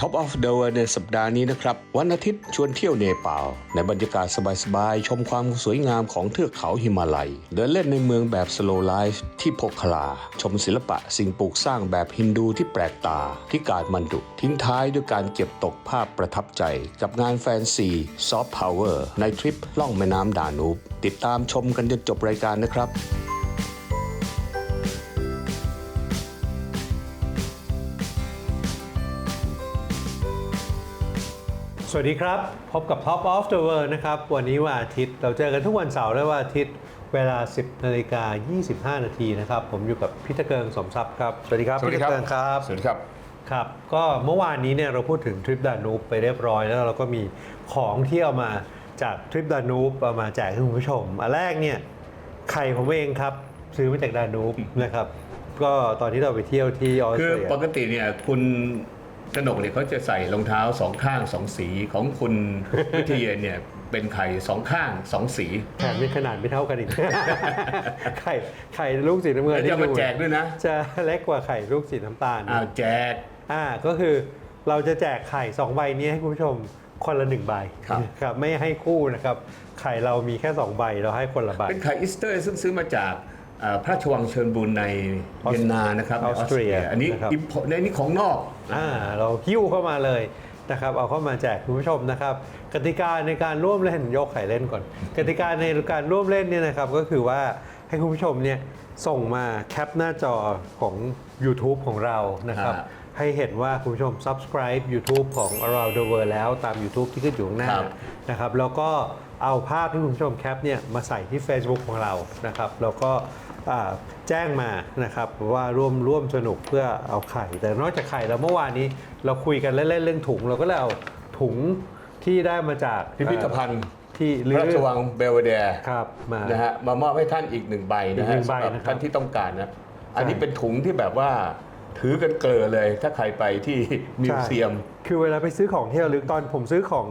Top of the World ในสัปดาห์นี้นะครับ วันอาทิตย์ชวนเที่ยวเนปาลในบรรยากาศสบายๆ ชมความสวยงามของเทือกเขาหิมาลัย เดินเล่นในเมืองแบบ slow life ที่โพคลา ชมศิลปะสิ่งปลูกสร้างแบบฮินดูที่แปลกตา ที่กาดมันดุ ทิ้งท้ายด้วยการเก็บตกภาพประทับใจ กับงานแฟนซีซอฟต์พาวเวอร์ในทริปล่องแม่น้ำดานูบติดตามชมกันจนจบรายการนะครับ วัสดีครับ พบกับ Top of the World นะครับ วันนี้วันอาทิตย์เราเจอกันทุกวันเสาร์และวันอาทิตย์เวลา 10นาฬิกา25 นาทีนะครับ ผมอยู่กับพี่ตะเกิงสมทรัพย์ครับ สวัสดีครับพี่ตะเกิงครับ สวัสดีครับครับก็เมื่อวานนี้เนี่ยเราพูดถึงทริปดานูบไปเรียบร้อยแล้วเราก็มีของที่เอามาจากทริปดานูบเอามาแจกให้คุณผู้ชมอันแรกเนี่ยไข่ผมเองครับซื้อมาจากดานูบนะครับ ก็ตอนที่เราไปเที่ยวที่ออสคือเตรียปกติเนี่ยคุณ กนกเนี่ยเขาจะใส่รองเท้าสองข้างสองสีของคุณ วิทยาเนี่ยเป็นไข่สองข้างสองสีแถมมีขนาดไม่เท่ากันอีก ไข่ไข่ลูกสีน้ำเงินแล้วที่จะมาดูแจกด้วยนะจะเล็กกว่าไข่ลูกสีน้ำตาลอ้าวแจกอ่าก็คือเราจะแจกไข่สองใบนี้ให้คุณผู้ชมคนละหนึ่งใบครับครับไม่ให้คู่นะครับไข่เรามีแค่สองใบเราให้คนละใบเป็นไข่อิสเตอร์ซึ่งซื้อมาจากเอ่อ พระราชวังเชิญบุญในออสเวียนนานะครับออสเตรียอันนี้นะครับ import ในนี้ของนอกอ่าเราหิ้วเข้ามาเลยนะครับเอาเข้ามาแจกคุณผู้ชมนะครับ กติกาในการร่วมเล่นยกไข่เล่นก่อน กติกาในการร่วมเล่นเนี่ยนะครับก็คือว่าให้คุณผู้ชมเนี่ยส่งมาแคปหน้าจอของ YouTube ของเรานะครับฮะให้เห็นว่าคุณผู้ชม subscribe YouTube ของ Around the World แล้วตาม YouTube ที่ขึ้นอยู่ข้างหน้าครับนะครับแล้วก็เอาภาพที่คุณผู้ชมแคปเนี่ยมาใส่ที่ Facebook ของเรานะครับแล้วก็อ่า แจ้งมานะครับว่าร่วมร่วมสนุกเพื่อเอาไข่ แต่นอกจากไข่แล้วเมื่อวานนี้เราคุยกันเล่นๆเรื่องถุง เราก็เลยเอาถุงที่ได้มาจากพิพิธภัณฑ์ที่พระราชวังเบลเวเดร์ครับมานะฮะมามอบให้ท่านอีกหนึ่งใบนะอีกหฮะนึ่งใบสำหรับนะครับท่านที่ต้องการนะอันนี้เป็นถุงที่แบบว่าถือกันเกลอเลย ถ้าใครไปที่มิวเซียมใช่คือเวลาไปซื้อของที่ระลึกตอนผมซื้อของ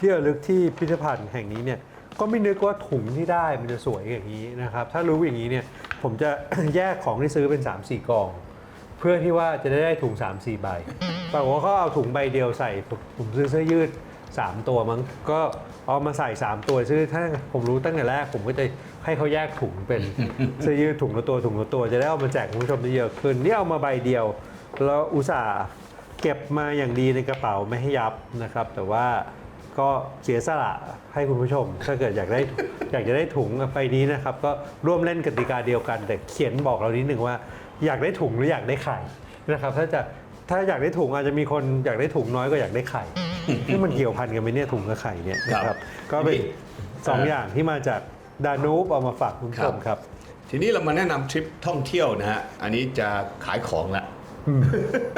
ที่ระลึกที่พิพิธภัณฑ์แห่งนี้เนี่ย ก็ไม่นึกว่าถุงที่ได้มันจะสวยอย่างนี้นะครับ ถ้ารู้อย่างนี้เนี่ยผมจะ แยกของที่ซื้อเป็น 3 4กล่อง เพื่อที่ว่าจะได้ถุง 3 4 ใบปรากฏว่าเขาเอาถุงใบเดียวใส่ผมผมซื้อเสื้อยืด 3 ตัวมั้งก็เอามาใส่ 3 ตัวซื้อถ้าผมรู้ตั้งแต่แรก ผมก็จะให้เขาแยกถุงเป็นเสื้อยืดถุงละตัวถุงละตัวจะได้เอามาแจกคุณผู้ชมได้เยอะขึ้นนี่เอามาใบเดียวแล้วอุตส่าห์เก็บมาอย่างดีในกระเป๋าไม่ให้ยับนะครับ แต่ว่า ก็เสียสละให้คุณผู้ชม ถ้าเกิดอยากได้ อยากจะได้ถุงใบนี้นะครับ ก็ร่วมเล่นกติกาเดียวกัน แต่เขียนบอกเรานิดหนึ่งว่า อยากได้ถุงหรืออยากได้ไข่นะครับ ถ้าจะถ้าอยากได้ถุงอาจจะมีคนอยากได้ถุงน้อยก็อยากได้ไข่ที่มันเกี่ยวพันกันไหมเนี่ยถุงกับไข่เนี่ยนะคครัรับบก็เป็นนี่สองเอ่อออย่างที่มาจากดานูบเอามาฝากคุณผู้ชมครับ ทีนี้เรามาแนะนำทริปท่องเที่ยวนะฮะอันนี้จะขายของละ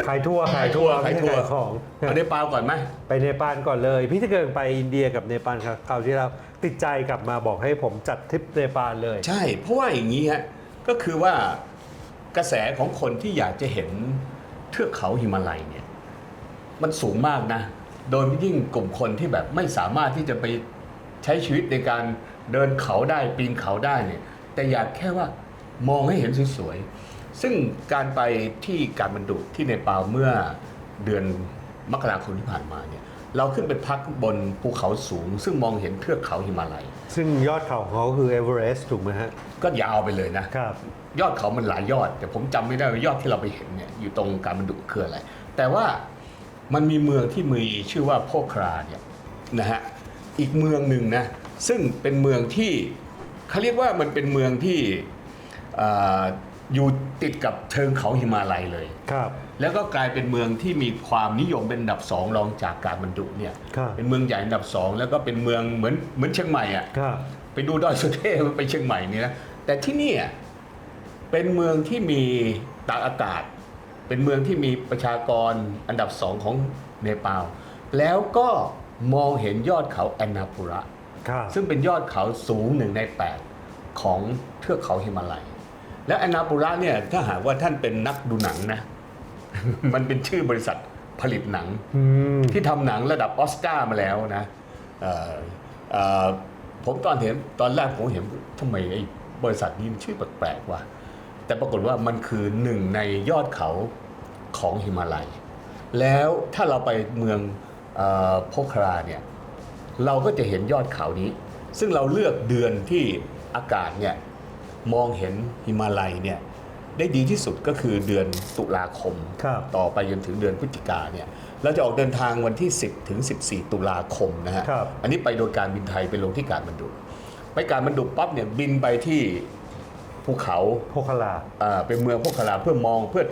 ขายทั่วขายทั่วไม่ขายใช่ทั่วขายของเอาในปาล์มก่อนไหมไปเนปาลก่อนเลยพี่จะเกินไปอินเดียกับเนปาลครับคราวที่เราติดใจกลับมาบอกให้ผมจัดทริปเนปาลเลย ใช่ เพราะว่าอย่างนี้ฮะก็คือว่ากระแสของคนที่อยากจะเห็นเทือกเขาหิมาลัยเนี่ย มันสูงมากนะ โดยยิ่งกลุ่มคนที่แบบไม่สามารถที่จะไปใช้ชีวิตในการเดินเขาได้ปีนเขาได้เนี่ย แต่อยากแค่ว่ามองให้เห็นสวยๆ ซึ่งการไปที่การบรรดุที่เนปาลเมื่อเดือนมกราคมที่ผ่านมาเนี่ยเราขึ้นไปพักบนภูเขาสูง ซึ่งมองเห็นเทือกเขาหิมาลัย ซึ่งยอดเขาของเขาคือเอเวอเรสต์ถูกไหมฮะ ก็ยาวไปเลยนะครับ ยอดเขามันหลายยอด แต่ผมจำไม่ได้ว่ายอดที่เราไปเห็นเนี่ยอยู่ตรงการบรรดุคืออะไร แต่ว่ามันมีเมืองที่มีชื่อว่าโพคราเนี่ยนะฮะอีกเมืองหนึ่งนะซึ่งเป็นเมืองที่เขาเรียกว่ามันเป็นเมืองที่เอ่ออยู่ติดกับเชิงเขาหิมาลัยเลย ครับ แล้วก็กลายเป็นเมืองที่มีความนิยมเป็นอันดับสองรองจากการบรรดุเนี่ย ครับเป็นเมืองใหญ่อันดับสองแล้วก็เป็นเมืองเหมือนเหมือนเชียงใหม่อะ ครับ ไปดูดอยสุเทพไปเชียงใหม่นี่นะแต่ที่นี่อะเป็นเมืองที่มีตากอากาศ เป็นเมืองที่มีประชากรอันดับสองของเนปาลแล้วก็มองเห็นยอดเขาแอนนาปุระ ครับ ซึ่งเป็นยอดเขาสูงหนึ่งในแปดของเทือกเขาฮิมาลัย แล้วแอนนาปุระเนี่ยถ้าหากว่าท่านเป็นนักดูหนังนะ มันเป็นชื่อบริษัทผลิตหนังอืมที่ทำหนังระดับออสการ์มาแล้วนะเอ่อเอ่อผมตอนเห็นตอนแรกผมเห็นทำไมไอ้บริษัทนี้มันชื่อแปลกๆว่ะแต่ปรากฏว่ามันคือหนึ่งในยอดเขาของหิมาลัย แล้วถ้าเราไปเมืองเออโพคราเนี่ยเราก็จะเห็นยอดเขานี้ ซึ่งเราเลือกเดือนที่อากาศเนี่ย มองเห็นหิมาลัยเนี่ยได้ดีที่สุดก็คือเดือนตุลาคมครับต่อไปจนถึงเดือนพฤศจิกาเนี่ยเราจะออกเดินทางวันที่ 10 ถึง 14 ตุลาคมนะฮะครับอันนี้ไปโดยการบินไทยไปลงที่การบรรดุไปการบรรดุปั๊บเนี่ยบินไปที่ภูเขาโพคาลาอ่าเป็นเมืองโพคาราเพื่อมองเพื่อ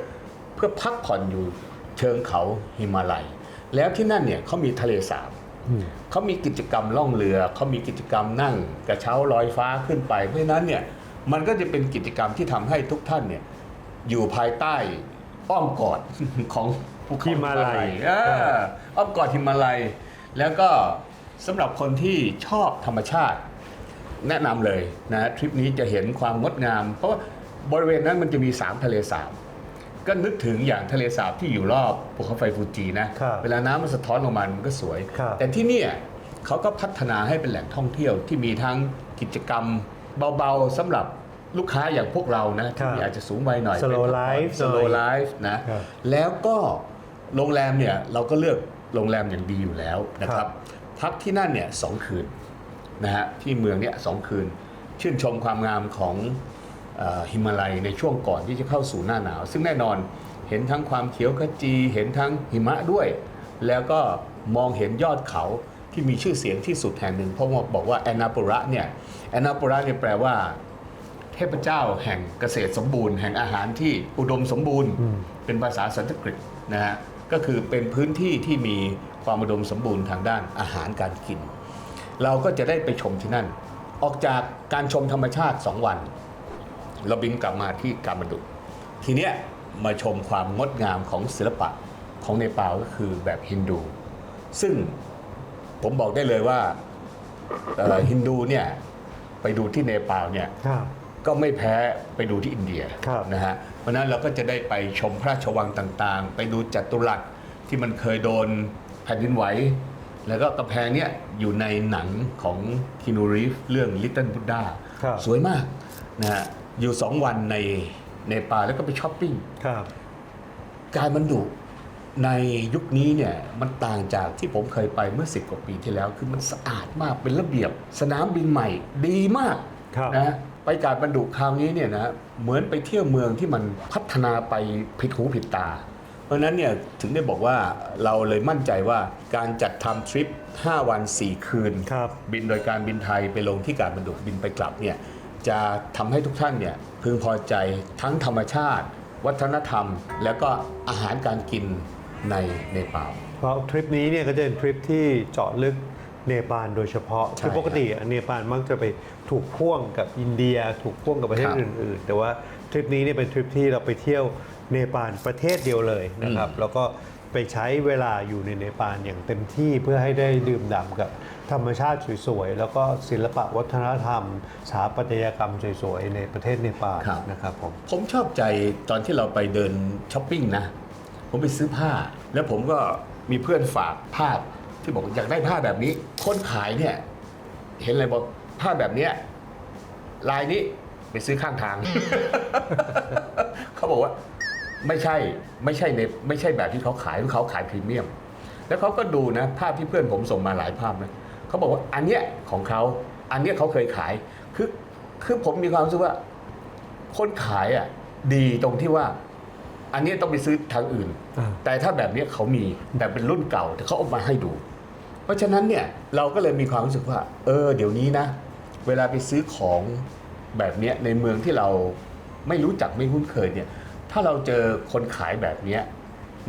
เพื่อพักผ่อนอยู่เชิงเขาหิมาลัย แล้วที่นั่นเนี่ยเขามีทะเลสาบอืมเขามีกิจกรรมล่องเรือเขามีกิจกรรมนั่งกระเช้าลอยฟ้าขึ้นไปเพราะฉะนั้นเนี่ย มันก็จะเป็นกิจกรรมที่ทำให้ทุกท่านเนี่ยอยู่ภายใต้อ้อมกอดของภูเขาหิมาลัยอ่าอ้อมกอดหิมาลัย แล้วก็สำหรับคนที่ชอบธรรมชาติ แนะนำเลยนะทริปนี้จะเห็นความงดงาม เพราะว่าบริเวณนั้นมันจะมี3ทะเลสาบก็นึกถึงอย่างทะเลสาบที่อยู่รอบภูเขาไฟฟูจินะครับเวลาน้ำมันสะท้อนลงมามันก็สวยครับแต่ที่เนี่ยเขาก็พัฒนาให้เป็นแหล่งท่องเที่ยวที่มีทั้งกิจกรรม เบาๆสำหรับลูกค้าอย่างพวกเรานะที่มีอาจจะสูงวัยหน่อย Slow life สโลหน่อยไลฟ์นะครับแล้วก็โรงแรมเนี่ยเราก็เลือกโรงแรมอย่างดีอยู่แล้วนะคครัรับบพักที่นั่นเนี่ยสองคืนนะฮะที่เมืองเนี้ยสองคืน ชื่นชมความงามของเออหิมาลัยในช่วงก่อนที่จะเข้าสู่หน้าหนาว ซึ่งแน่นอนเห็นทั้งความเขียวขจีเห็นทั้งหิมะด้วย แล้วก็มองเห็นยอดเขา ที่มีชื่อเสียงที่สุดแห่งหนึ่ง เพราะว่าบอกว่าแอนนาปูระเนี่ยแอนนาปูระเนี่ยแปลว่า เทพเจ้าแห่งเกษตรสมบูรณ์ แห่งอาหารที่อุดมสมบูรณ์อืมเป็นภาษาสันสกฤตนะฮะก็คือเป็นพื้นที่ที่มีความอุดมสมบูรณ์ทางด้านอาหารการกิน เราก็จะได้ไปชมที่นั่น ออกจากการชมธรรมชาติ 2 วัน เราบินกลับมาที่กามันดุทีเนี้ยมาชมความงดงามของศิลปะของเนปาลก็คือแบบฮินดู ซึ่ง ผมบอกได้เลยว่าเอ่อฮินดูเนี่ยไปดูที่เนปาลเนี่ยครับก็ไม่แพ้ไปดูที่อินเดียครับนะฮะเพราะฉะนั้นเราก็จะได้ไปชมพระราชวังต่างๆ ไปดูจัตุรัสที่มันเคยโดนแผ่นดินไหว แล้วก็กระแพงเนี้ยอยู่ในหนังของคินูรีฟเรื่อง Little Buddha ครับสวยมากนะฮะอยู่2วันในเนปาลแล้วก็ไปช้อปปิ้งครับการบรรดุ ในยุคนี้เนี่ยมันต่างจากที่ผมเคยไปเมื่อ 10 กว่าปีที่แล้ว คือมันสะอาดมากเป็นระเบียบ สนามบินใหม่ดีมากครับนะไปการบรรดุคราวนี้เนี่ยนะเหมือนไปเที่ยวเมืองที่มันพัฒนาไปผิดหูผิดตา เพราะฉะนั้นเนี่ยถึงได้บอกว่าเราเลยมั่นใจว่าการจัดทำทริป 5 วัน 4 คืนครับบินโดยการบินไทยไปลงที่การบรรดุบินไปกลับเนี่ยจะทำให้ทุกท่านเนี่ยพึงพอใจทั้งธรรมชาติ วัฒนธรรม แล้วก็อาหารการกิน ในเนปาล เพราะทริปนี้เนี่ยก็จะเป็นทริปที่เจาะลึกเนปาลโดยเฉพาะใช่คือปกติเนปาลมักจะไปถูกพ่วงกับอินเดีย ถูกพ่วงกับประเทศครับอื่น ๆ แต่ว่าทริปนี้เนี่ยเป็นทริปที่เราไปเที่ยวเนปาลประเทศเดียวเลยนะครับ แล้วก็ไปใช้เวลาอยู่ในเนปาลอย่างเต็มที่เพื่อให้ได้ดื่มด่ำกับธรรมชาติสวยๆแล้วก็ศิลปะวัฒนธรรมสถาปัตยกรรมสวยๆในประเทศเนปาลครับ นะครับผม ผมชอบใจตอนที่เราไปเดินช้อปปิ้งนะ ผมไปซื้อผ้า แล้วผมก็มีเพื่อนฝากภาพที่บอกอยากได้ผ้าแบบนี้ คนขายเนี่ย เห็นอะไรบอกผ้าแบบเนี้ยลายนี้ไปซื้อข้างทาง เขาบอกว่าไม่ใช่ไม่ใช่ในไม่ใช่แบบที่เขาขายเขาขายพรีเมียม แล้วเขาก็ดูนะ ภาพที่เพื่อนผมส่งมาหลายภาพนะเขาบอกว่าอันเนี้ยของเขาอันเนี้ยเขาเคยขาย คือคือผมมีความรู้สึกว่า คนขายอะ ดีตรงที่ว่า อันเนี้ยต้องไปซื้อทางอื่น อ่า แต่ถ้าแบบเนี้ยเขามีแบบเป็นรุ่นเก่าแต่เขาเอามาให้ดู เพราะฉะนั้นเนี่ยเราก็เลยมีความรู้สึกว่า เออ เดี๋ยวนี้นะ เวลาไปซื้อของแบบเนี้ยในเมืองที่เราไม่รู้จักไม่คุ้นเคยเนี่ยถ้าเราเจอคนขายแบบเนี้ย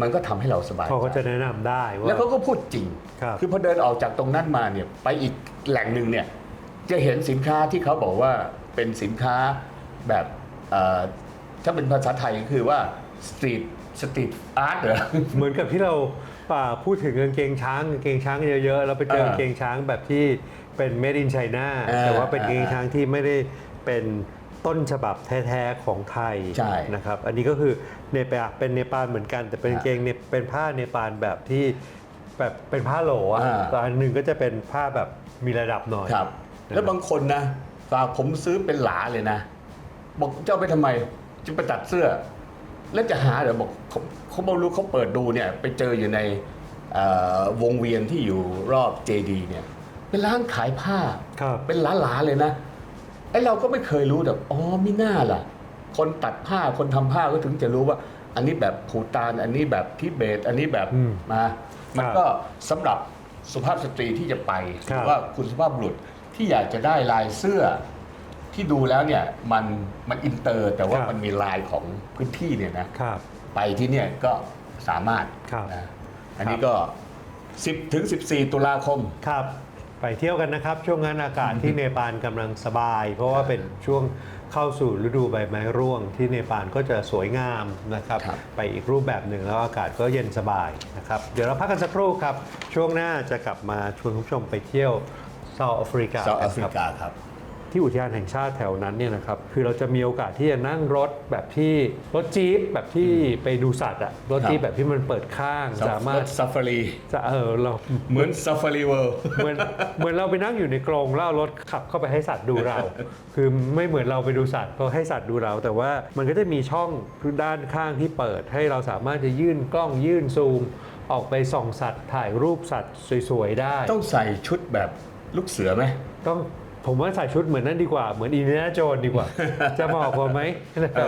มันก็ทำให้เราสบายเขาก็ใจจะแนะนำได้ว่า แล้วเขาก็พูดจริงครับ อพอเดินออกจากตรงนั้นมาเนี่ยไปอีกแหล่งหนึ่งเนี่ยจะเห็นสินค้าที่เขาบอกว่าเป็นสินค้าแบบเอ่อถ้าเป็นภาษาไทยก็คือว่า สตรีทสตรีทอาร์ตเหรอ เหมือนกับที่เราป่าพูดถึงกางเกงช้างกางเกงช้างเยอะๆ แล้วไปเจอเออกางเกงช้างแบบที่เป็น made in China เออแต่ว่าเป็นกางเกงเออช้างที่ไม่ได้เป็นต้นฉบับแท้ๆของไทยใช่นะครับ อันนี้ก็คือเนปาลเป็นเนปาลเหมือนกัน แต่เป็นฮะกางเกงเนเป็นผ้าเนปาลแบบที่แบบเป็นผ้าโหลอะอ่า แต่อันหนึ่งก็จะเป็นผ้าแบบมีระดับหน่อย ครับนะครับแล้วบางคนนะฝากผมซื้อเป็นหลาเลยนะ บอกเจ้าไปทำไมจะไปตัดเสื้อ แล้วจะหาเดี๋ยวบอกเขาเขาบอกรู้เขาเปิดดูเนี่ยไปเจออยู่ในเอ่อวงเวียนที่อยู่รอบเจดีเนี่ยเป็นร้านขายผ้า ครับ เป็นล้านๆเลยนะไอ้เราก็ไม่เคยรู้แต่อ๋อมิน่าล่ะ คนตัดผ้าคนทำผ้าก็ถึงจะรู้ว่า อันนี้แบบภูตานอันนี้แบบทิเบต อันนี้แบบอืมมามันก็สำหรับสุภาพสตรีที่จะไปหครับ รือว่าคุณสุภาพบุรุษที่อยากจะได้ลายเสื้อ ที่ดูแล้วเนี่ยมันมันอินเตอร์แต่ว่ามันมีลายของพื้นที่เนี่ยนะครับ ไปที่เนี่ยก็สามารถครับนะอันนี้ก็ 10ถึง14 ตุลาคม ครับ ไปเที่ยวกันนะครับ ช่วงนั้นอากาศที่เนปาลกำลังสบาย เพราะว่าเป็นช่วงเข้าสู่ฤดูใบไม้ร่วง ที่เนปาลก็จะสวยงามนะครับ ครับ ไปอีกรูปแบบหนึ่งแล้วอากาศก็เย็นสบายนะครับ เดี๋ยวเราพักกันสักครู่ครับ ช่วงหน้าจะกลับมาชวนคุณผู้ชมไปเที่ยวเซาท์แอฟริกาเซาท์แอฟริครับกาครับ ที่อุทยานแห่งชาติแถวนั้นเนี่ยนะครับคือเราจะมีโอกาสที่จะนั่งรถแบบที่รถจี๊ปแบบที่ไปดูสัตว์อะรถจี๊ปครับแบบที่มันเปิดข้างสามารถซาฟารีจะเออเราเหมือนซาฟารีเวิลด์เหมือนเหมือนเราไปนั่งอยู่ในกรงแล้วเอารถขับเข้าไปให้สัตว์ดูเรา คือไม่เหมือนเราไปดูสัตว์เพราะให้สัตว์ดูเรา แต่ว่ามันก็จะมีช่องด้านข้างที่เปิด ให้เราสามารถจะยื่นกล้องยื่นซูม ออกไปส่องสัตว์ถ่ายรูปสัตว์สวยๆได้ ต้องใส่ชุดแบบลูกเสือไหมต้อง ผมว่าใส่ชุดเหมือนนั่นดีกว่าเหมือนอินเดียนาโจนดีกว่า จะเหมาะกว่าไหมนะครับ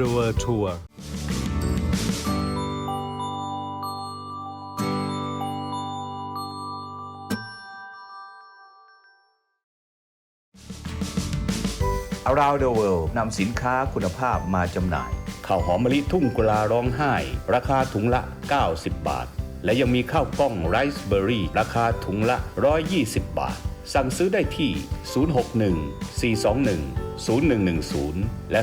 the world tour อารา the World นำสินค้าคุณภาพมาจำหน่าย ข้าวหอมมะลิทุ่งกุลาร้องไห้ ราคาถุงละ 90 บาท และยังมีข้าวกล้องไรซ์เบอร์รี่ ราคาถุงละ 120 บาท สั่งซื้อได้ที่ 061 421 0110 และ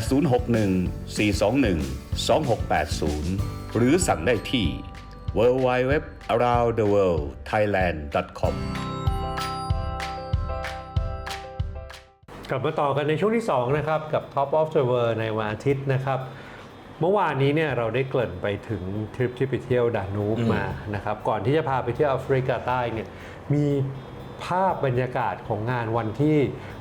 061 421 2680 หรือสั่งได้ที่ www aroundtheworldthailand.com กลับมาต่อกันในช่วงที่ 2 นะครับ กับ Top of the World ในวันอาทิตย์นะครับเมื่อวานนี้เนี่ยเราได้เกริ่นไปถึงทริปที่ไปเที่ยวดานูบมานะครับ ก่อนที่จะพาไปเที่ยวแอฟริกาใต้เนี่ยมีภาพบรรยากาศของงานวันที่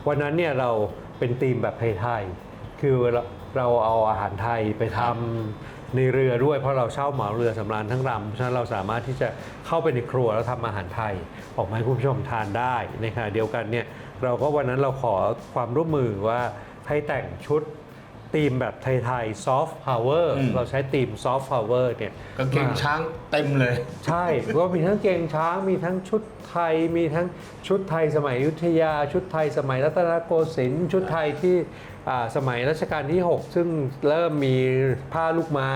วันนั้นเนี่ยเรา เป็นธีมแบบไทยๆคือเราเราเอาอาหารไทยไปทำในเรือด้วยเพราะเราเช่าเหมาเรือสำราญทั้งลำเพราะฉะนั้นเราสามารถที่จะเข้าไปในครัวแล้วทำอาหารไทย ออกมาให้คุณผู้ชมทานได้ในขณะเดียวกันเนี่ยเราก็วันนั้นเราขอความร่วมมือว่าให้แต่งชุด ธีมแบบไทยๆ soft power อืม เราใช้ธีม soft power เนี่ยกางเกงมาช้างเต็มเลย ใช่ก็มีทั้งเกงช้างมีทั้งชุดไทย มีทั้งชุดไทยสมัยอยุธยา ชุดไทยสมัยรัตนโกสินทร์ชุดไทยที่อ่าสมัยรัชกาลที่ 6 ซึ่งเริ่มมีผ้าลูกไม้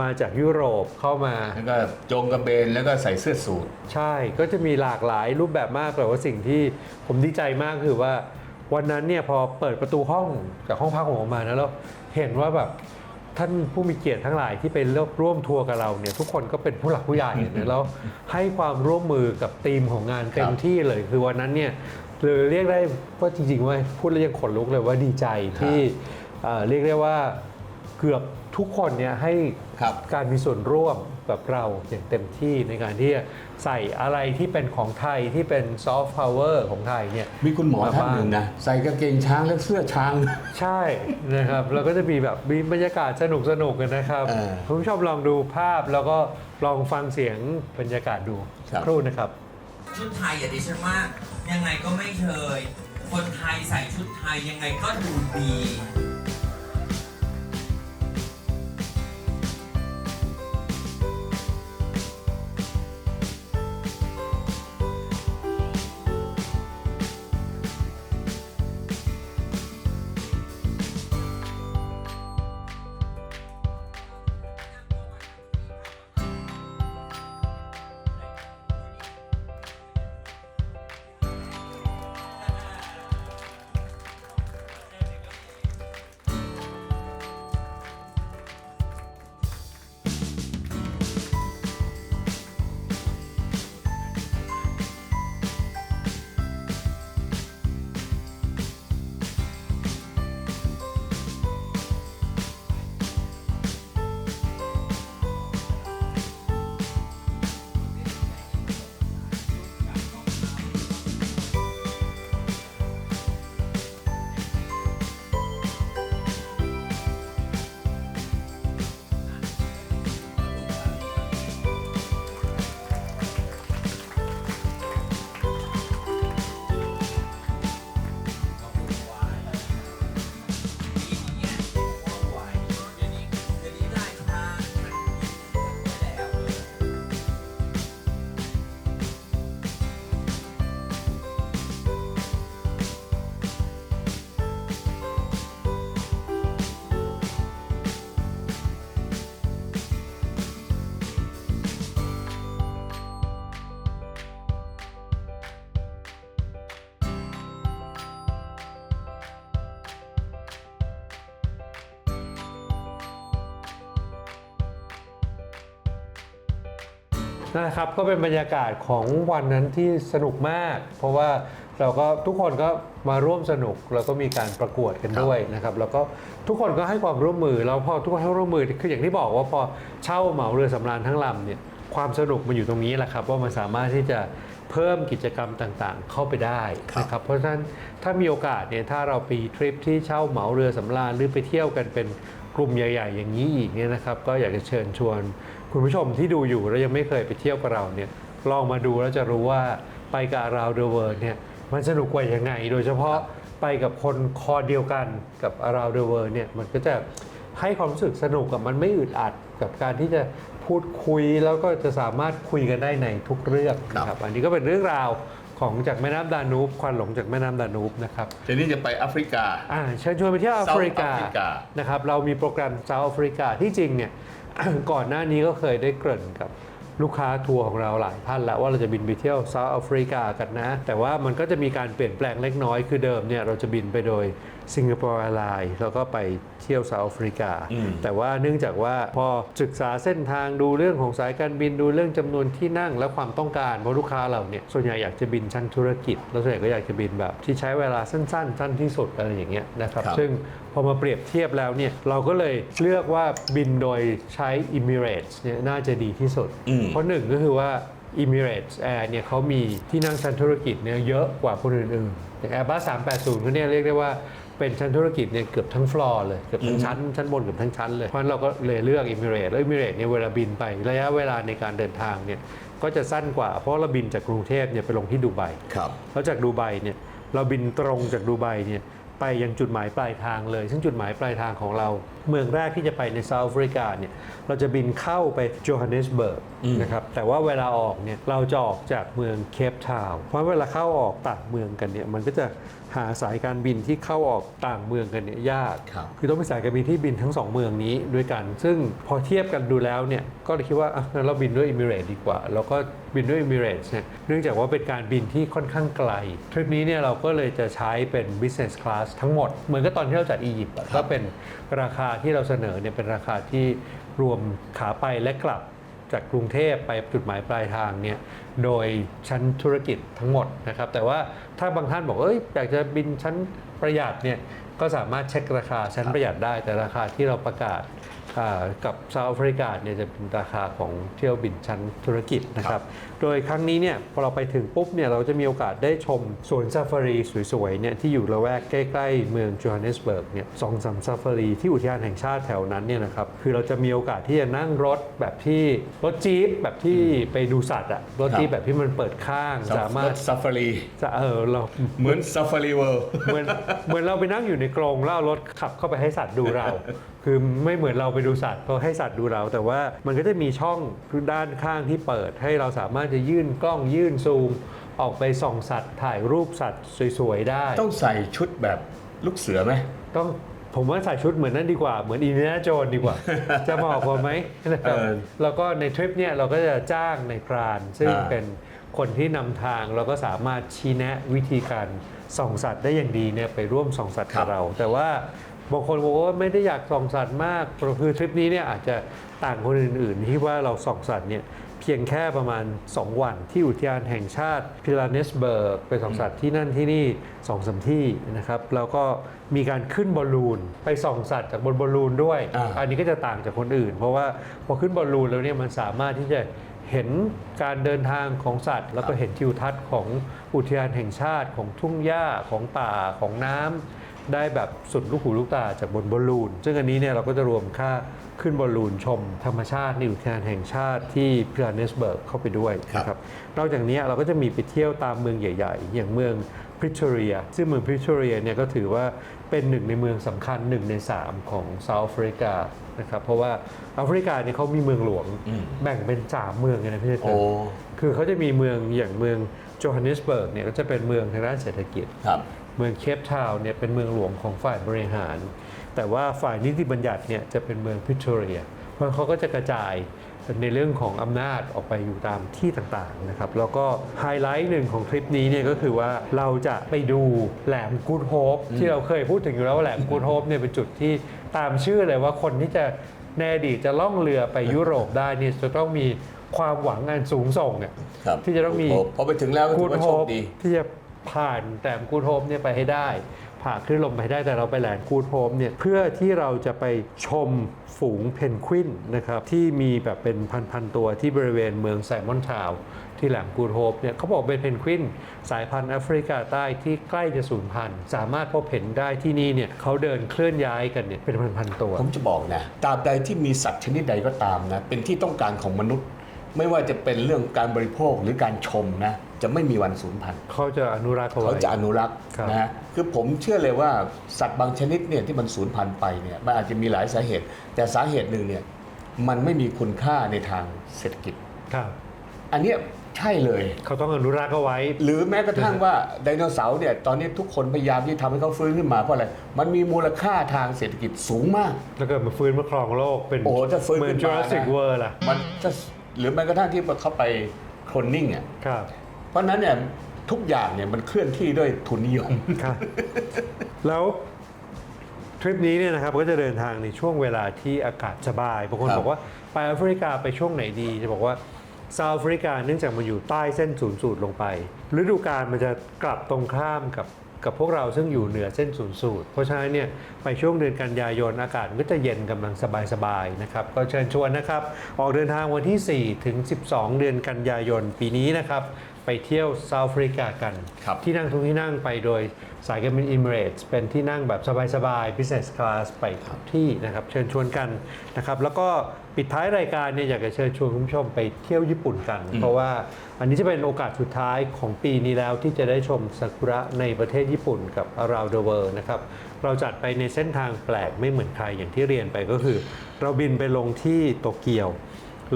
มาจากยุโรปเข้ามา แล้วก็โจงกระเบนแล้วก็ใส่เสื้อสูท ใช่ก็จะมีหลากหลายรูปแบบมากแต่ว่าสิ่งที่ผมดีใจมากคือว่า วันนั้นเนี่ยพอเปิดประตูห้องจากห้องพักของผมออกมานะแล้วเห็นว่าแบบท่านผู้มีเกียรติทั้งหลายที่ไปร่วมทัวร์กับเราเนี่ยทุกคนก็เป็นผู้หลักผู้ใหญ่เนี่ยแล้วให้ความร่วมมือกับทีมของงานเต็มที่เลย คือวันนั้นเนี่ยเลยเรียกได้ว่าจริงๆว่าพูดแล้วยังขนลุกเลยว่าดีใจที่เอ่อเรียกได้ว่าเกือบทุกคนเนี่ยให้ครับการมีส่วนร่วม กับเราอย่างเต็มที่ในการที่จะใส่อะไรที่เป็นของไทยที่เป็นซอฟต์พาวเวอร์ของไทยเนี่ยมีคุณหมอท่านบ้หนึ่งนะ ใส่กางเกงช้างและเสื้อช้าง ใช่นะครับ แล้วก็จะมีแบบมีบรรยากาศสนุกสนุกๆกันนะครับเออคุณผู้ชมลองดูภาพแล้วก็ลองฟังเสียงบรรยากาศดูครับครู่นะครับ ชุดไทยอย่าดิฉันว่ายังไงก็ไม่เคยคนไทยใส่ชุดไทยยังไงก็ดูดี นั่นแหละครับก็เป็นบรรยากาศของวันนั้นที่สนุกมาก เพราะว่าเราก็ทุกคนก็มาร่วมสนุกแล้วก็มีการประกวดกันด้วยนะครับแล้วก็ทุกคนก็ให้ความร่วมมือแล้วพอทุกคนให้ความร่วมมือคืออย่างที่บอกว่าพอเช่าเหมาเรือสำราญทั้งลำเนี่ยความสนุกมันอยู่ตรงนี้แหละครับว่ามันสามารถที่จะเพิ่มกิจกรรมต่างๆ เข้าไปได้นะครับเพราะฉะนั้นถ้ามีโอกาสเนี่ยถ้าเราไปทริปที่เช่าเหมาเรือสำราญหรือไปเที่ยวกันเป็นกลุ่มใหญ่ ๆ อย่างนี้อีกเนี่ยนะครับก็อยากจะเชิญชวน คุณผู้ชมที่ดูอยู่แล้วยังไม่เคยไปเที่ยวกับเราเนี่ยลองมาดูแล้วจะรู้ว่าไปกับ Around the World เนี่ยมันสนุกกว่ายังไง โดยเฉพาะไปกับคนคอเดียวกันกับ Around the World เนี่ยมันก็จะให้ความรู้สึกสนุกกับมันไม่อึดอัดกับการที่จะพูดคุยแล้วก็จะสามารถคุยกันได้ในทุกเรื่องนะครับอันนี้ก็เป็นเรื่องราวของจากแม่น้ำดานูบควันหลงจากแม่น้ำดานูบนะครับทีนี้จะไปแอฟริกาอ่าเชิญชวนไปเที่ยวแอฟริกา South Africa นะครับเรามีโปรแกรมเซาท์แอฟริกาที่จริงเนี่ย ก่อนหน้านี้ก็เคยได้เกริ่นกับลูกค้าทัวร์ของเราหลายท่านแล้วว่าเราจะบินไปเที่ยวเซาท์แอฟริกากันนะ แต่ว่ามันก็จะมีการเปลี่ยนแปลงเล็กน้อยคือเดิมเนี่ยเราจะบินไปโดย สิงคโปร์แอร์ไลน์แล้วก็ไปเที่ยวเซาท์แอฟริกาอืมแต่ว่าเนื่องจากว่าพอศึกษาเส้นทางดูเรื่องของสายการบินดูเรื่องจำนวนที่นั่งและความต้องการเพราะลูกค้าเราเนี่ยส่วนใหญ่อยากจะบินชั้นธุรกิจ แล้วส่วนใหญ่ก็อยากจะบินแบบ ที่ใช้เวลาสั้นๆสั้นที่สุดอะไรอย่างเงี้ยนะครับครับซึ่งพอมาเปรียบเทียบแล้วเนี่ยเราก็เลยเลือกว่าบินโดยใช้ Emirates เนี่ยน่าจะดีที่สุดอืมเพราะหนึ่งก็คือว่า Emirates Air เนี่ยเขามีที่นั่งชั้นธุรกิจเนี่ยเยอะกว่าคนอื่นๆอย่าง Airbus 380เขาเนี่ยเรียกได้ว่า เป็นชั้นธุรกิจเนี่ยเกือบทั้งฟลอร์เลยเกือบทั้งชั้นชั้นบนเกือบทั้งชั้นเลย เพราะฉะนั้นเราก็เลยเลือก Emirates แล้ว Emirates เนี่ยเวลาบินไประยะเวลาในการเดินทางเนี่ยก็จะสั้นกว่าเพราะเราบินจากกรุงเทพเนี่ยไปลงที่ดูไบครับแล้วจากดูไบเนี่ยเราบินตรงจากดูไบเนี่ยไปยังจุดหมายปลายทางเลย ซึ่งจุดหมายปลายทางของเรา เมืองแรกที่จะไปในเซาท์แอฟริกาเนี่ยเราจะบินเข้าไปโจฮันเนสเบิร์กนะครับแต่ว่าเวลาออกเนี่ยเราจะออกจากเมืองเคปทาวน์เพราะเวลาเข้าออกต่างเมืองกันเนี่ยมันก็จะ หาสายการบินที่เข้าออกต่างเมืองกันเนี่ยยากครับ คือต้องเป็นสายการบินที่บินทั้งสองเมืองนี้ด้วยกัน ซึ่งพอเทียบกันดูแล้วเนี่ยก็เลยคิดว่าอะงั้นเราบินด้วย Emirates ดีกว่า แล้วก็บินด้วย Emirates เนี่ยเนื่องจากว่าเป็นการบินที่ค่อนข้างไกล ทริปนี้เนี่ยเราก็เลยจะใช้เป็น business class ทั้งหมด เหมือนกับตอนที่เราจัดอียิปต์อะก็เป็นราคาที่เราเสนอเนี่ยเป็นราคาที่รวมขาไปและกลับ จากกรุงเทพไปจุดหมายปลายทางเนี่ยโดยชั้นธุรกิจทั้งหมดนะครับ แต่ว่าถ้าบางท่านบอกเอ้ยอยากจะบินชั้นประหยัดเนี่ยก็สามารถเช็คราคาชั้นประหยัดได้ แต่ราคาที่เราประกาศกับเซาท์แอฟริกาเนี่ยจะเป็นราคาของเที่ยวบินชั้นธุรกิจนะครับโดยครั้งนี้เนี่ยพอเราไปถึงปุ๊บเนี่ยเราจะมีโอกาสได้ชมสวนซาฟารีสวยๆเนี่ยที่อยู่ละแวกใกล้ๆเมืองโจฮันเนสเบิร์กเนี่ยสองสามซาฟารีที่อุทยานแห่งชาติแถวนั้นเนี่ยนะครับคือเราจะมีโอกาสที่จะนั่งรถแบบที่รถจี๊ปแบบที่ไปดูสัตว์อะรถจี๊ปแบบที่มันเปิดข้างสามารถซาฟารีจะเออเราเหมือนซาฟารีเวิลด์เหมือนเหมือนเราไปนั่งอยู่ในกรงแล้วเอารถขับเข้าไปให้สัตว์ดูเรา คือไม่เหมือนเราไปดูสัตว์เพราะให้สัตว์ดูเรา แต่ว่ามันก็จะมีช่องด้านข้างที่เปิดให้เราสามารถจะยื่นกล้องยื่นซูม ออกไปส่องสัตว์ถ่ายรูปสัตว์สวยๆได้ ต้องใส่ชุดแบบลูกเสือไหมต้องผมว่าใส่ชุดเหมือนนั่นดีกว่าเหมือนอินเดียนาโจนดีกว่า จะเหมาะกว่าไหมนะครับเออแล้วก็ในทริปเนี่ยเราก็จะจ้างในพราน ซึ่งอ่าเป็นคนที่นำทางเราก็สามารถชี้แนะวิธีการส่องสัตว์ได้อย่างดีเนี่ยไปร่วมส่องสัตว์กับเรา แต่ว่าบางคนบอกว่าไม่ได้อยากส่องสัตว์มากคือทริปนี้เนี่ยอาจจะต่างคนอื่น ๆ ที่ว่าเราส่องสัตว์เนี่ย เพียงแค่ประมาณ 2 วันที่อุทยานแห่งชาติพิลาเนสเบิร์กไปส่องสัตว์ที่นั่นที่นี่สองสามที่นะครับแล้วก็มีการขึ้นบอลลูนไปส่องสัตว์จากบนบอลลูนด้วยอ่าอันนี้ก็จะต่างจากคนอื่น เพราะว่าพอขึ้นบอลลูนแล้วเนี่ยมันสามารถที่จะเห็นการเดินทางของสัตว์ แล้วก็เห็นทิวทัศน์ของอุทยานแห่งชาติของทุ่งหญ้าของป่าของน้ำได้แบบสุดลูกหูลูกตาจากบนบอลลูน ซึ่งอันนี้เนี่ยเราก็จะรวมค่า ขึ้นบอลลูนชมธรรมชาติในอุทยานแห่งชาติที่พิลาเนสเบิร์กเข้าไปด้วยนะครับนอกจากนี้เราก็จะมีไปเที่ยวตามเมืองใหญ่ ๆ อย่างเมืองพริ t อเรีย ซึ่งเมืองพริ t อเรียเนี่ยก็ถือว่าเป็นหนึ่งในเมืองสำคัญหนึ่งในสามของเซาท์แอฟริกานะครับเพราะว่าแอฟริกาเนี่ยเขามีเมืองหลวงอืมแบ่งเป็นสามเมืองเลยนะพี่เจโอ้คือเขาจะมีเมืองอย่างเมืองโจฮันเนสเบิร์กเนี่ยก็จะเป็นเมืองทางด้านเศรษฐกิจครับ เมืองเคปทาวน์เนี่ยเป็นเมืองหลวงของฝ่ายบริหาร แต่ว่าฝ่ายนิติบัญญัติเนี่ยจะเป็นเมืองพิทอเรีย เพราะเขาก็จะกระจายในเรื่องของอำนาจออกไปอยู่ตามที่ต่างๆนะครับ แล้วก็ไฮไลท์หนึ่งของทริปนี้เนี่ยก็คือว่าเราจะไปดูแหลมกูดโฮปที่เราเคยพูดถึงอยู่แล้วว่าแหลมกูดโฮปเนี่ยเป็นจุดที่ตามชื่อเลยว่าคนที่จะในอดีตจะล่องเรือไปยุโรปได้เนี่ยจะต้องมีความหวังอันสูงส่งเนี่ยครับที่จะต้องมีพอไปถึงแล้วก็กูถือดว่าโฮโชคปดีที่จะ ผ่านแต่กูดโฮปเนี่ยไปให้ได้ ผ่านคลื่นลมไปให้ได้แต่เราไปแหลนกูดโฮปเนี่ยเพื่อที่เราจะไปชมฝูงเพนกวินนะครับที่มีแบบเป็นพันๆตัวที่บริเวณเมืองไซมอนทาวที่แหลมกูดโฮปเนี่ยเขาบอกเป็นเพนกวินสายพันธุ์แอฟริกาใต้ที่ใกล้จะสูญพันธุ์สามารถพบเห็นได้ที่นี่เนี่ยเขาเดินเคลื่อนย้ายกันเนี่ยเป็นพันๆตัว ผมจะบอกนะตราบใดที่มีสัตว์ชนิดใดก็ตามนะเป็นที่ต้องการของมนุษย์ ไม่ว่าจะเป็นเรื่องการบริโภคหรือการชมนะ จะไม่มีวันสูญพันธุ์เขาจะอนุรักษ์เอาไว้ เขาจะอนุรักษ์ครับ นะฮะคือผมเชื่อเลยว่าสัตว์บางชนิดเนี่ยที่มันสูญพันธุ์ไปเนี่ยมันอาจจะมีหลายสาเหตุ แต่สาเหตุหนึ่งเนี่ยมันไม่มีคุณค่าในทางเศรษฐกิจ ครับอันเนี้ยใช่เลย เขาต้องอนุรักษ์เอาไว้ หรือแม้กระทั่งว่าไดโนเสาร์เนี่ยตอนนี้ทุกคนพยายามที่ทำให้เขาฟื้นขึ้นมาเพราะอะไร มันมีมูลค่าทางเศรษฐกิจสูงมาก แล้วเกิดมาฟื้นมาครองโลกเป็นโอ้ถ้าฟื้นเหมือนขึ้จูนมาราสสิกนะ เวิร์ล่ะมันจะหรือแม้กระทั่งที่เขาไปโคลนนิ่งอะ ครับ เพราะนั้นเนี่ยทุกอย่างเนี่ยมันเคลื่อนที่ด้วยทุนนิยม ครับแล้วทริปนี้เนี่ยนะครับก็จะเดินทางในช่วงเวลาที่อากาศสบายบางคนครับ บอกว่าไปแอฟริกาไปช่วงไหนดีจะบอกว่าซาท์แอฟริกาเนื่องจากมันอยู่ใต้เส้นศูนย์สูตรลงไปฤดูกาลมันจะกลับตรงข้ามกับกับพวกเราซึ่งอยู่เหนือเส้นศูนย์สูตร เพราะฉะนั้นเนี่ยไปช่วงเดือนกันยายนอากาศมันก็จะเย็นกำลังสบายๆนะครับก็เชิญชวนนะครับออกเดินทางวันที่ 4 ถึง 12 เดือนกันยายนปีนี้นะครับ ไปเที่ยวซาท์แอฟริกากัน ครับที่นั่งทุกที่นั่งไปโดยสายการบิน Emirates เป็นที่นั่งแบบสบายๆ business class ไปทุกที่นะครับ เชิญชวนกันนะครับ แล้วก็ปิดท้ายรายการเนี่ยอยากจะเชิญชวนคุณผู้ชมไปเที่ยวญี่ปุ่นกัน เพราะว่าอันนี้จะเป็นโอกาสสุดท้ายของปีนี้แล้วที่จะได้ชมซากุระในประเทศญี่ปุ่นกับ around the world นะครับ เราจัดไปในเส้นทางแปลกไม่เหมือนใครอย่างที่เรียนไปก็คือ เราบินไปลงที่โตเกียว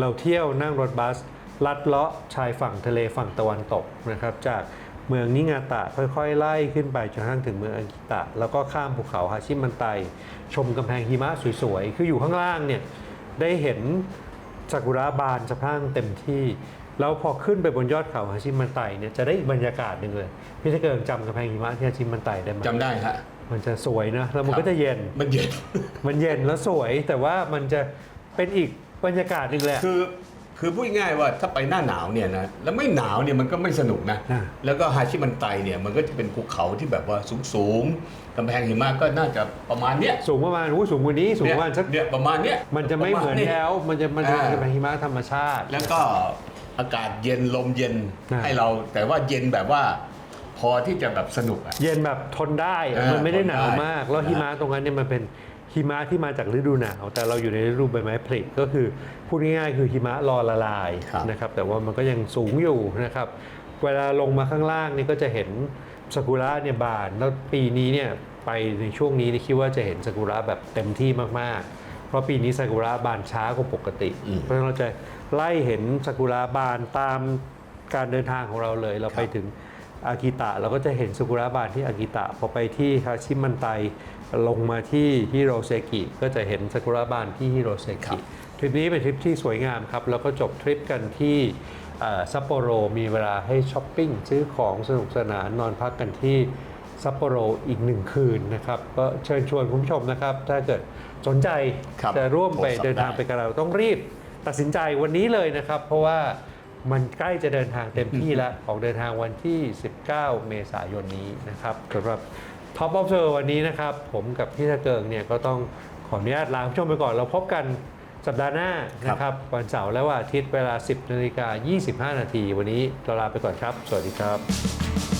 เราเที่ยวนั่งรถบัส ลัดเลาะชายฝั่งทะเลฝั่งตะวันตกนะครับ จากเมืองนิงาตะค่อยๆ ไล่ขึ้นไปจนกระทั่งถึงเมืองอากิตะ แล้วก็ข้ามภูเขาฮาชิมันไต ชมกำแพงหิมะสวยๆ คืออยู่ข้างล่างเนี่ย ได้เห็นซากุระบานสะพรั่งเต็มที่ แล้วพอขึ้นไปบนยอดเขาฮาชิมันไตเนี่ยจะได้อีกบรรยากาศหนึ่งเลย พี่ถ้าเกิดจำกำแพงหิมะที่ฮาชิมันไตได้ไหมจำได้ฮะมันจะสวยนะแล้วมันครับก็จะเย็นมันเย็น มันเย็นแล้วสวยแต่ว่ามันจะเป็นอีกบรรยากาศหนึ่งแหละคือ คือพูดง่ายๆว่าถ้าไปหน้าหนาวเนี่ยนะแล้วไม่หนาวเนี่ยมันก็ไม่สนุกนะ อ่า แล้วก็ฮาชิมันไตเนี่ยมันก็จะเป็นภูเขาที่แบบว่าสูงๆกำแพงหิมะก็น่าจะประมาณเนี้ยสูงประมาณอู้สูงกว่านี้สูงประมาณสักเนี่ยประมาณเนี้ยมันจะไม่เหมือนประาณ แล้ว มันจะมันจะอ่าเป็นหิมะธรรมชาติ แล้วก็อากาศเย็นลมเย็นอ่า ให้เราแต่ว่าเย็นแบบว่า พอที่จะแบบสนุกอะเย็นแบบทนได้อะเออมันไม่ได้ทนได้หนาวมากแล้วนะหิมะตรงนั้นเนี่ยมันเป็น หิมะที่มาจากฤดูหนาว แต่เราอยู่ในฤดูใบไม้ผลิก็คือพูดง่ายๆคือหิมะรอละลายครับนะครับแต่ว่ามันก็ยังสูงอยู่นะครับเวลาลงมาข้างล่างนี่ก็จะเห็นซากุระเนี่ยบานแล้วปีนี้เนี่ยไปในช่วงนี้นี่คิดว่าจะเห็นซากุระแบบเต็มที่มากๆ เพราะปีนี้ซากุระบานช้ากว่าปกติอืมเพราะฉะนั้นเราจะไล่เห็นซากุระบานตามการเดินทางของเราเลย เราไปถึงอากิตะเราก็จะเห็นซากุระบานที่อากิตะพอไปที่ฮาชิมันไต ลงมาที่ฮิโรเซกิก็จะเห็นซากุระบานที่ฮิโรเซครักิบทริปนี้เป็นทริปที่สวยงามครับ แล้วก็จบทริปกันที่เอ่อซัปโปโรมีเวลาให้ช้อปปิ้งซื้อของสนุกสนานนอนพักกันที่ซัปโปโรอีกหนึ่งคืนนะครับ ก็เชิญชวนคุณผู้ชมนะครับ ถ้าเกิดสนใจครับจะร่วมไปหกสัปดาห์เดินทางไปกับเราต้องรีบ ตัดสินใจวันนี้เลยนะครับ เพราะว่ามันใกล้จะเดินทางเต็มที่แล้ว ออกเดินทางวันที่ 19 เมษายนนี้นะครับสำหรับ Top of the วันนี้นะครับ ผมกับพี่ตะเกิงเนี่ยก็ต้องขออนุญาตลาคุณผู้ชมไปก่อน เราพบกันสัปดาห์หน้านะครับ วันเสาร์และวันอาทิตย์เวลา 10นาฬิกา25 นาที วันนี้เราลาไปก่อนครับ สวัสดีครับ